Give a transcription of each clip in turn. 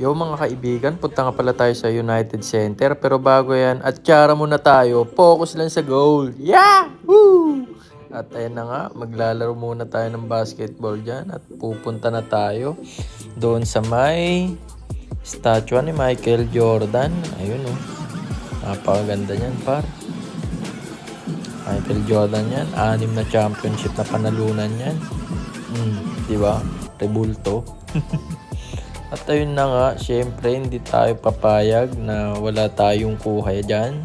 Yo mga kaibigan, punta nga pala tayo sa United Center. Pero bago yan, at tsara muna tayo. Focus lang sa goal. Yeah! Woo! At ayun na nga, maglalaro muna tayo ng basketball dyan. At pupunta na tayo doon sa may statue ni Michael Jordan. Ayun oh. Napakaganda niyan par. Michael Jordan yan. Anim na championship na panalunan yan. Hmm, di ba? Rebulto. At ayun na nga, syempre hindi tayo papayag na wala tayong kuha dyan.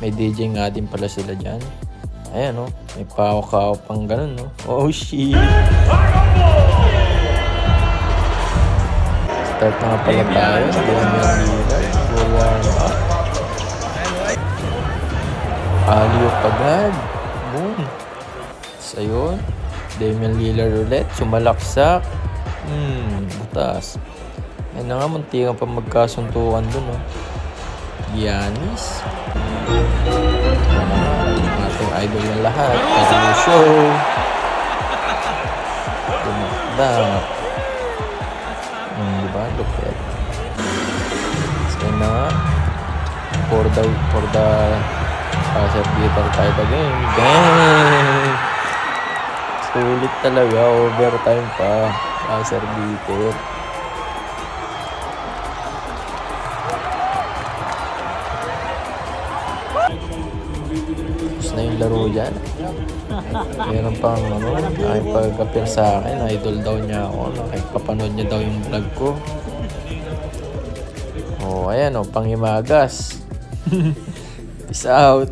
May DJ nga din pala sila dyan. Ayan oh, may pawakaw pang ganun no. Oh shit! Start na nga pala tayo. Damian Lillard. Full warm up. Aliyok agad. Boom. So yun. Damian Lillard ulit. Sumalaksak. Hmm, butas. Ayun na nga, munti nga pa magkasuntukan dun, oh. Giannis. Ating idol na lahat. Caruso. Dumakdak. Hmm, di ba? Lupit. So na nga. For the, for the buzzer beater tayo the game. Bang! Sulit talaga. Overtime pa. Buzzer beater. Tapos na yung laro dyan. Meron pang ano, nakipag-appear sa akin. Idol daw niya ako. Nakipapanood niya daw yung vlog ko. Oh, ayan oh, panghimagas. Peace out.